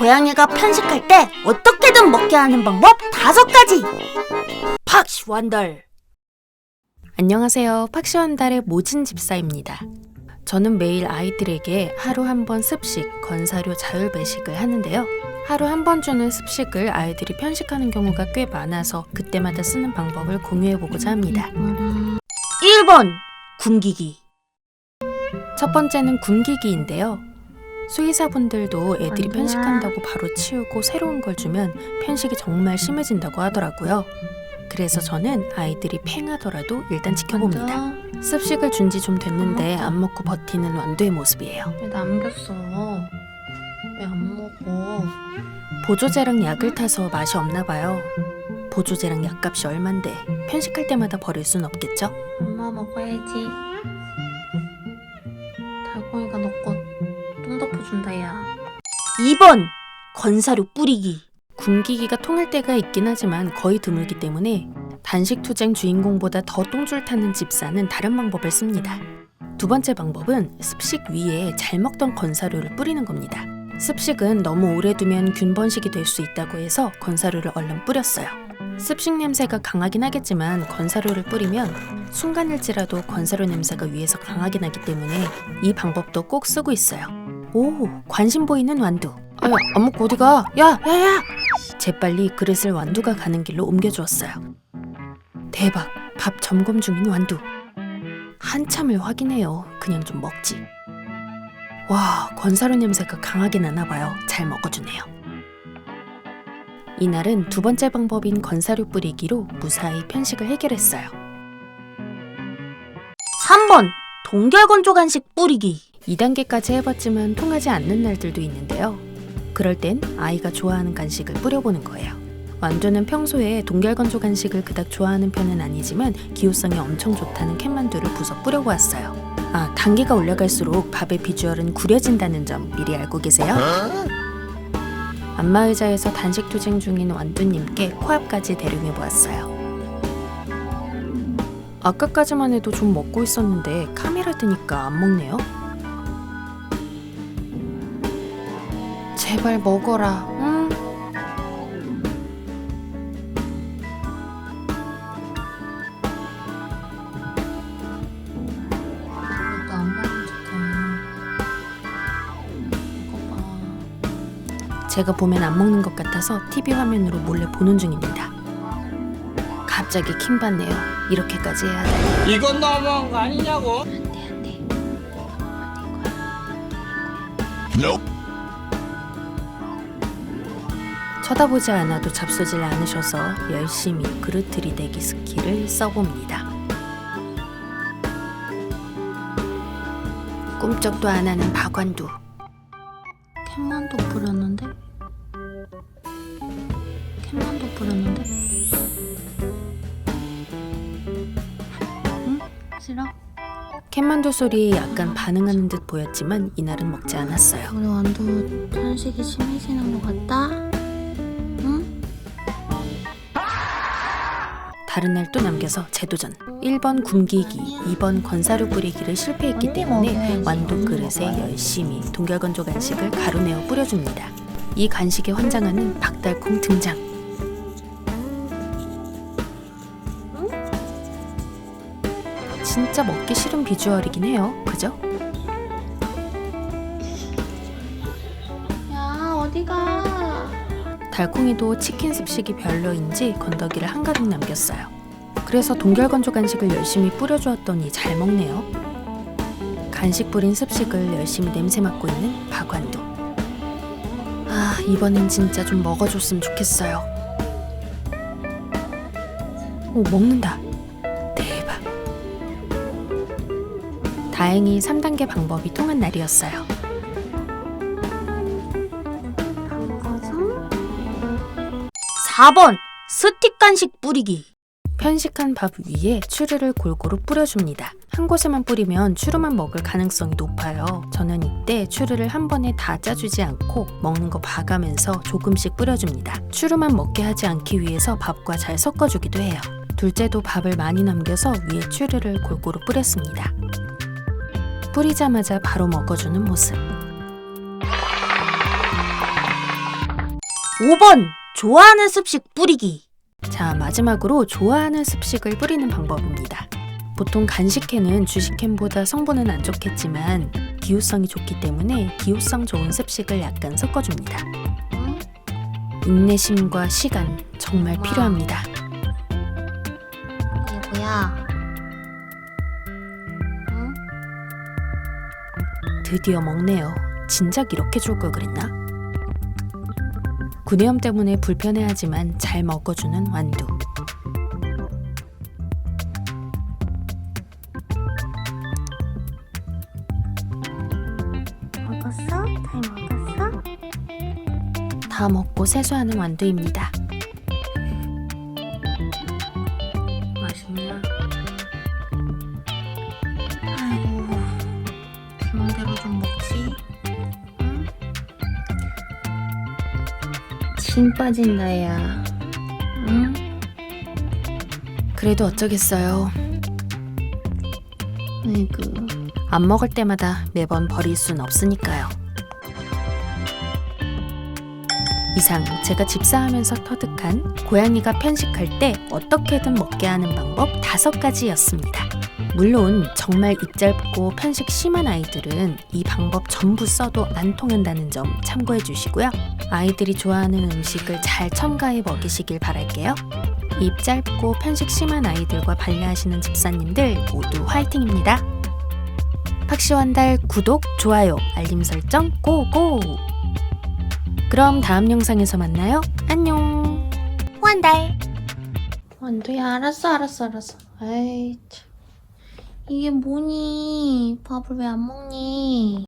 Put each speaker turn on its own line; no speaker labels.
고양이가 편식할 때 어떻게든 먹게 하는 방법 다섯 가지. 팍시완달.
안녕하세요. 팍시원달의 모진 집사입니다. 저는 매일 아이들에게 하루 한 번 습식, 건사료 자율 배식을 하는데요. 하루 한 번 주는 습식을 아이들이 편식하는 경우가 꽤 많아서 그때마다 쓰는 방법을 공유해 보고자 합니다.
1번 굶기기.
첫 번째는 굶기기인데요. 수의사분들도 애들이 편식한다고 바로 치우고 새로운 걸 주면 편식이 정말 심해진다고 하더라고요. 그래서 저는 아이들이 팽하더라도 일단 지켜봅니다. 습식을 준 지 좀 됐는데 안 먹고 버티는 완두의 모습이에요.
왜 남겼어? 왜 안 먹어?
보조제랑 약을 타서 맛이 없나 봐요. 보조제랑 약값이 얼만데 편식할 때마다 버릴 순 없겠죠?
엄마 먹어야지. 달콩이가 덮어 준다 야.
2번 건사료 뿌리기.
굶기기가 통할 때가 있긴 하지만 거의 드물기 때문에 단식 투쟁 주인공보다 더 똥줄 타는 집사는 다른 방법을 씁니다. 두 번째 방법은 습식 위에 잘 먹던 건사료를 뿌리는 겁니다. 습식은 너무 오래 두면 균 번식이 될 수 있다고 해서 건사료를 얼른 뿌렸어요. 습식 냄새가 강하긴 하겠지만 건사료를 뿌리면 순간일지라도 건사료 냄새가 위에서 강하게 나기 때문에 이 방법도 꼭 쓰고 있어요. 오, 관심 보이는 완두. 아야, 안 먹고 어디 가? 야, 야, 야! 재빨리 그릇을 완두가 가는 길로 옮겨주었어요. 대박! 밥 점검 중인 완두. 한참을 확인해요. 그냥 좀 먹지. 와, 건사료 냄새가 강하게 나나 봐요. 잘 먹어주네요. 이날은 두 번째 방법인 건사료 뿌리기로 무사히 편식을 해결했어요.
3번 동결건조 간식 뿌리기.
2단계까지 해봤지만 통하지 않는 날들도 있는데요. 그럴 땐 아이가 좋아하는 간식을 뿌려보는 거예요. 완두는 평소에 동결건조 간식을 그닥 좋아하는 편은 아니지만 기호성이 엄청 좋다는 캔만두를 부서 뿌려보았어요. 아, 단계가 올라갈수록 밥의 비주얼은 구려진다는 점 미리 알고 계세요? 안마의자에서 단식 투쟁 중인 완두님께 코앞까지 대령해 보았어요. 아까까지만 해도 좀 먹고 있었는데 카메라 뜨니까 안 먹네요. 제발 먹어라. 응?
이것도 안 먹은 척해. 이거 봐.
제가 보면 안 먹는 것 같아서 TV 화면으로 몰래 보는 중입니다. 갑자기 킴 받네요. 이렇게까지 해야 돼.
이건 너무한 거 아니냐고?
안돼 안돼.
쳐다보지 않아도 잡수질 않으셔서 열심히 그릇 들이대기 스킬을 써봅니다. 꿈쩍도 안 하는 박완두.
캔만도 뿌렸는데? 캔만도 뿌렸는데? 응? 싫어?
캔만두 소리에 약간 반응하는 듯 보였지만 이날은 먹지 않았어요.
우리 완두 편식이 심해지는 것 같다?
다른 날 또 남겨서 재도전. 1번 굶기기, 2번 건사료 뿌리기를 실패했기 때문에 완두 그릇에 열심히 동결건조 간식을 가루내어 뿌려줍니다. 이 간식에 환장하는 박달콩 등장. 진짜 먹기 싫은 비주얼이긴 해요. 그죠?
야 어디가?
달콩이도 치킨 습식이 별로인지 건더기를 한가득 남겼어요. 그래서 동결건조 간식을 열심히 뿌려주었더니 잘 먹네요. 간식 뿌린 습식을 열심히 냄새 맡고 있는 박완도. 아, 이번엔 진짜 좀 먹어줬으면 좋겠어요. 오, 먹는다. 대박. 다행히 3단계 방법이 통한 날이었어요.
4번 스틱 간식 뿌리기.
편식한 밥 위에 추르를 골고루 뿌려줍니다. 한 곳에만 뿌리면 추르만 먹을 가능성이 높아요. 저는 이때 추르를 한 번에 다 짜주지 않고 먹는 거 봐가면서 조금씩 뿌려줍니다. 추르만 먹게 하지 않기 위해서 밥과 잘 섞어주기도 해요. 둘째도 밥을 많이 남겨서 위에 추르를 골고루 뿌렸습니다. 뿌리자마자 바로 먹어주는 모습.
5번 좋아하는 습식 뿌리기.
자, 마지막으로 좋아하는 습식을 뿌리는 방법입니다. 보통 간식캔은 주식캔보다 성분은 안 좋겠지만 기호성이 좋기 때문에 기호성 좋은 습식을 약간 섞어줍니다.
응?
인내심과 시간 정말
와.
필요합니다.
응?
드디어 먹네요. 진작 이렇게 줄 걸 그랬나? 구내염 때문에 불편해하지만 잘 먹어주는 완두.
먹었어? 잘 먹었어?
다 먹고 세수하는 완두입니다.
침 빠진다, 야. 응?
그래도 어쩌겠어요.
아이고.
안 먹을 때마다 매번 버릴 순 없으니까요. 이상 제가 집사하면서 터득한 고양이가 편식할 때 어떻게든 먹게 하는 방법 다섯 가지였습니다. 물론 정말 입 짧고 편식 심한 아이들은 이 방법 전부 써도 안 통한다는 점 참고해 주시고요. 아이들이 좋아하는 음식을 잘 첨가해 먹이시길 바랄게요. 입 짧고 편식 심한 아이들과 반려하시는 집사님들 모두 화이팅입니다. 팍시완달 구독, 좋아요, 알림 설정 고고! 그럼 다음 영상에서 만나요. 안녕!
호환달.
완두야, 알았어, 알았어, 알았어. 아이, 참. 이게 뭐니? 밥을 왜 안 먹니?